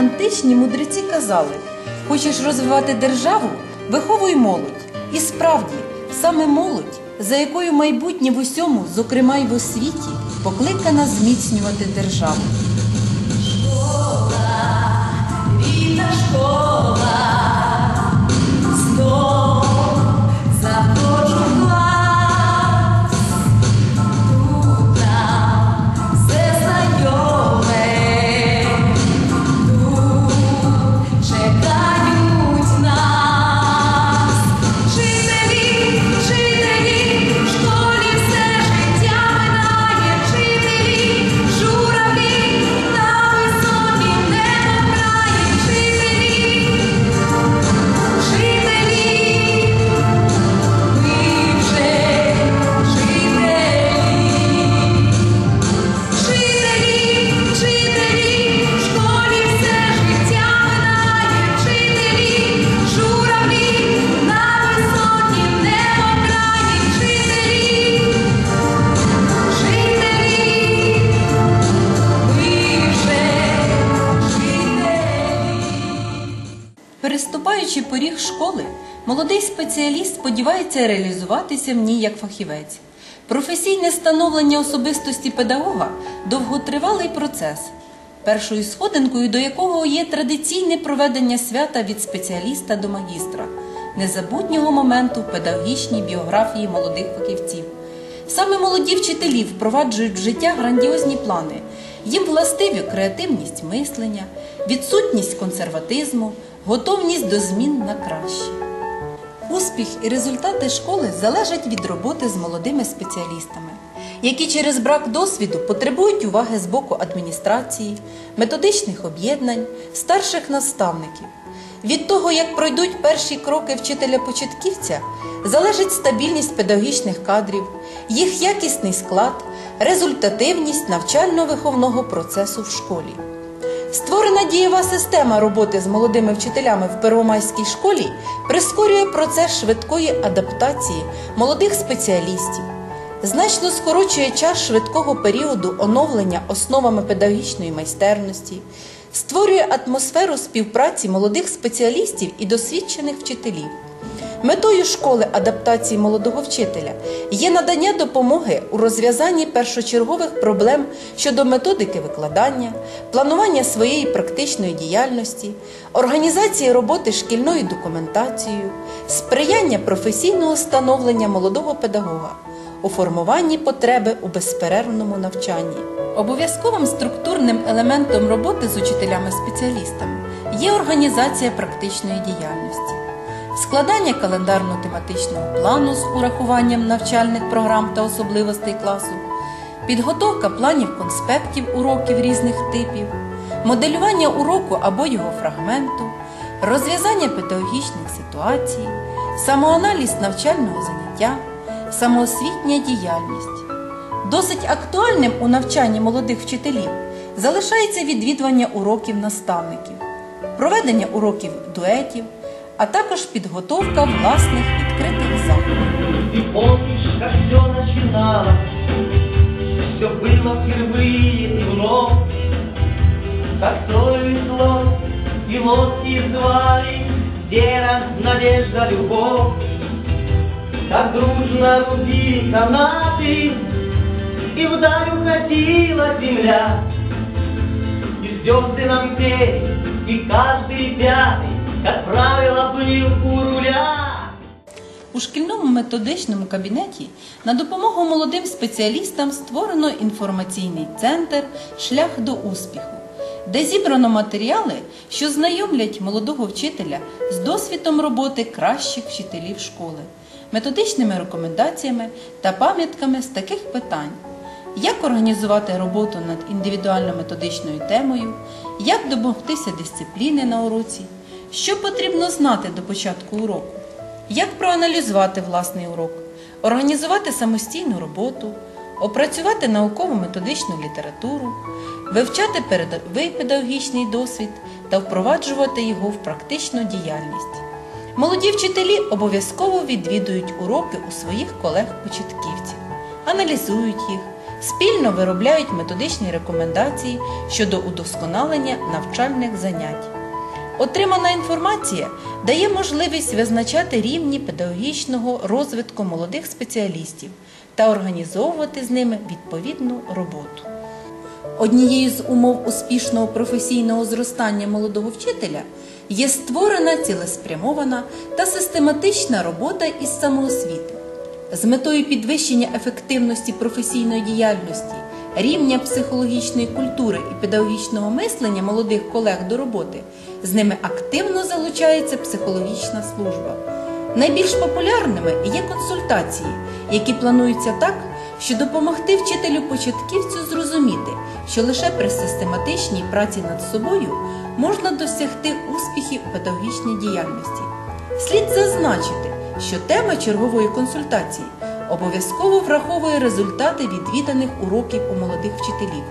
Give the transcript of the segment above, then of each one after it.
Античні мудреці казали: хочеш розвивати державу, виховуй молодь. І справді, саме молодь, за якою майбутнє в усьому, зокрема й в освіті, покликана зміцнювати державу. Рідна школа, Переступаючи поріг школи, молодий спеціаліст сподівається реалізуватися в ній як фахівець. Професійне становлення особистості педагога довготривалий процес, першою сходинкою до якого є традиційне проведення свята від спеціаліста до магістра, незабутнього моменту в педагогічній біографії молодих фахівців. Саме молоді вчителі впроваджують в життя грандіозні плани. Їм властиві креативність мислення, відсутність консерватизму, готовність до змін на краще. Успіх і результати школи залежать від роботи з молодими спеціалістами, які через брак досвіду потребують уваги з боку адміністрації, методичних об'єднань, старших наставників. Від того, як пройдуть перші кроки вчителя-початківця, залежить стабільність педагогічних кадрів, їх якісний склад, результативність навчально-виховного процесу в школі. Створена дієва система роботи з молодими вчителями в Первомайській школі прискорює процес швидкої адаптації молодих спеціалістів, значно скорочує час швидкого періоду оновлення основами педагогічної майстерності, створює атмосферу співпраці молодих спеціалістів і досвідчених вчителів. Метою школи адаптації молодого вчителя є надання допомоги у розв'язанні першочергових проблем щодо методики викладання, планування своєї практичної діяльності, організації роботи шкільною документацією, сприяння професійного становлення молодого педагога у формуванні потреби у безперервному навчанні. Обов'язковим структурним елементом роботи з учителями-спеціалістами є організація практичної діяльності складання календарно-тематичного плану з урахуванням навчальних програм та особливостей класу, підготовка планів конспектів уроків різних типів, моделювання уроку або його фрагменту, розв'язання педагогічних ситуацій, самоаналіз навчального заняття, самоосвітня діяльність. Досить актуальним у навчанні молодих вчителів залишається відвідування уроків наставників, проведення уроків дуетів, а також підготовка власних відкритих заходів. Ты помнишь, как все начиналось, все было впервые и вновь, как строили слов и лодки звали, вера, надежда, любовь, как дружно рубили канаты, и вдаль уходила земля, и звезды нам пели, и каждый пятый, как правило, был у руля. у шкільному методичному кабінеті на допомогу молодим спеціалістам створено інформаційний центр Шлях до успіху, де зібрано матеріали, що знайомлять молодого вчителя з досвідом роботи кращих вчителів школи, методичними рекомендаціями та пам'ятками з таких питань. Як організувати роботу над індивідуально-методичною темою, як домогтися дисципліни на уроці, що потрібно знати до початку уроку, як проаналізувати власний урок, організувати самостійну роботу, опрацювати науково-методичну літературу, вивчати передовий педагогічний досвід та впроваджувати його в практичну діяльність. Молоді вчителі обов'язково відвідують уроки у своїх колег-початківців, аналізують їх, Спільно виробляють методичні рекомендації щодо удосконалення навчальних занять. Отримана інформація дає можливість визначати рівні педагогічного розвитку молодих спеціалістів та організовувати з ними відповідну роботу. Однією з умов успішного професійного зростання молодого вчителя є створена цілеспрямована та систематична робота із самоосвіти. З метою підвищення ефективності професійної діяльності, рівня психологічної культури і педагогічного мислення молодих колег до роботи, з ними активно залучається психологічна служба. Найбільш популярними є консультації, які плануються так, що допомогти вчителю початківцю зрозуміти, що лише при систематичній праці над собою можна досягти успіхів педагогічній діяльності. Слід зазначити, що тема чергової консультації обов'язково враховує результати відвіданих уроків у молодих вчителів.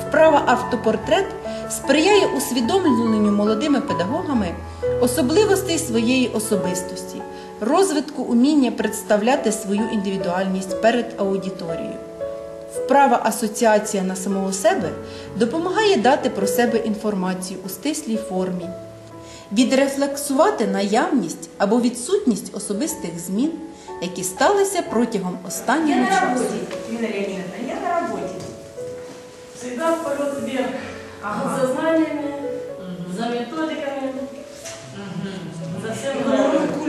Вправа автопортрет сприяє усвідомленню молодими педагогами особливостей своєї особистості, розвитку уміння представляти свою індивідуальність перед аудиторією. Вправа асоціація на самого себе допомагає дати про себе інформацію у стислій формі, відрефлексувати наявність або відсутність особистих змін, які сталися протягом останнього на часу. я на работе. Всегда полет вверх. За знаниями, за методиками, за всем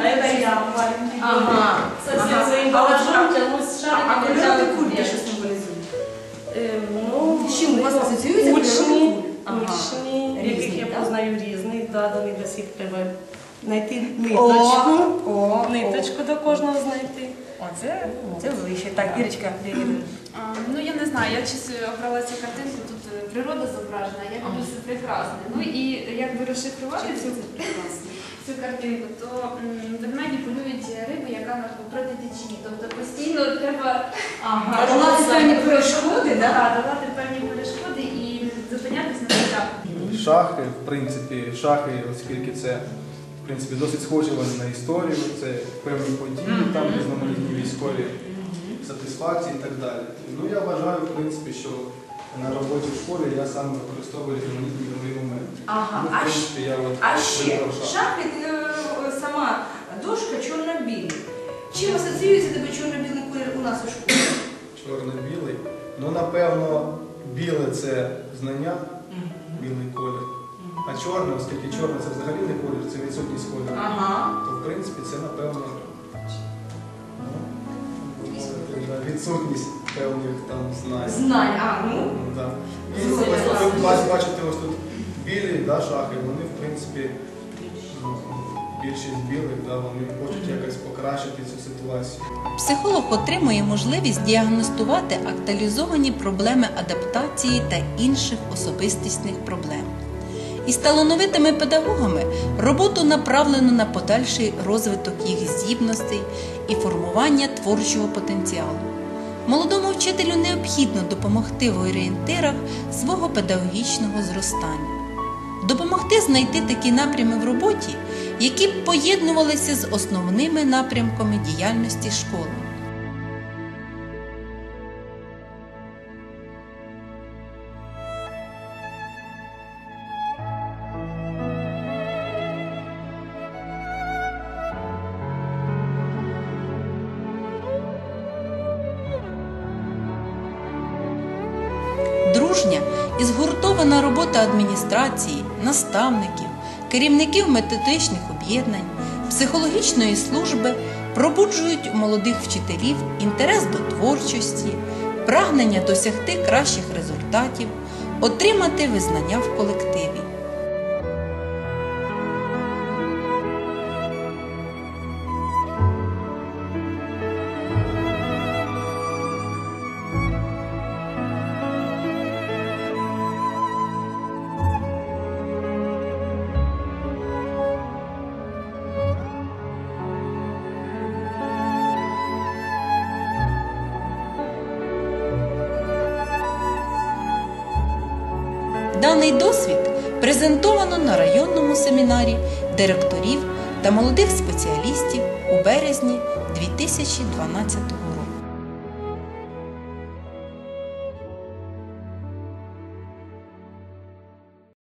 А это я маленький. Ага, со всем Ага. своим багажом а- тянулась А, шарик а и кольорові держала що символізують? Е, Ну, чим у вас асоціюється учні? Ага. учні, яких я познаю різних, да, до них до всіх треба знайти ниточку. о, Ниточку до кожного знайти. О, це, це вище. Так, Ірочка. А, Ну я не знаю, я щось обрала цю картинку, тут е, природа зображена, я люблю все прекрасне. Ну і якби розшифрувати цю, цю картинку, то м, ведмеді полюють рибу, яка на проти течії. Тобто постійно треба Ага. Долати певні перешкоди, да, так? давати певні перешкоди і зупинятися на етапі. Шахи, в принципі, шахи, оскільки це принципі, досить схожі вони на історію, це певні події, там різноманітні військові сатисфакції і так далі. Ну я вважаю, в принципі, що на роботі в школі я саме використовую різноманітні ігрові моменти. Ага. Ну, в А принципі, я от А ще вибрав шахи. шахи, е, сама дошка чорно-білий. Чим асоціюється тебе чорно-білий колір у нас у школі? Чорно-білий. Ну, напевно, біле це знання, білий колір. А чорне, оскільки чорне це взагалі не колір, це відсутність кольору. Ага. то в принципі це напевно ну, відсутність певних там знань. Знань, а, ну. Ну, да. І Згодна. ось ви бачите ось тут білі да, шахи, вони в принципі ну, більшість білих, да, вони хочуть якось покращити цю ситуацію. Психолог отримує можливість діагностувати актуалізовані проблеми адаптації та інших особистісних проблем. Із талановитими педагогами роботу направлено на подальший розвиток їх здібностей і формування творчого потенціалу. Молодому вчителю необхідно допомогти в орієнтирах свого педагогічного зростання, допомогти знайти такі напрями в роботі, які б поєднувалися з основними напрямками діяльності школи. Дружня і згуртована робота адміністрації, наставників, керівників методичних об'єднань, психологічної служби пробуджують у молодих вчителів інтерес до творчості, прагнення досягти кращих результатів, отримати визнання в колективі. Даний досвід презентовано на районному семінарі директорів та молодих спеціалістів у березні 2012 року.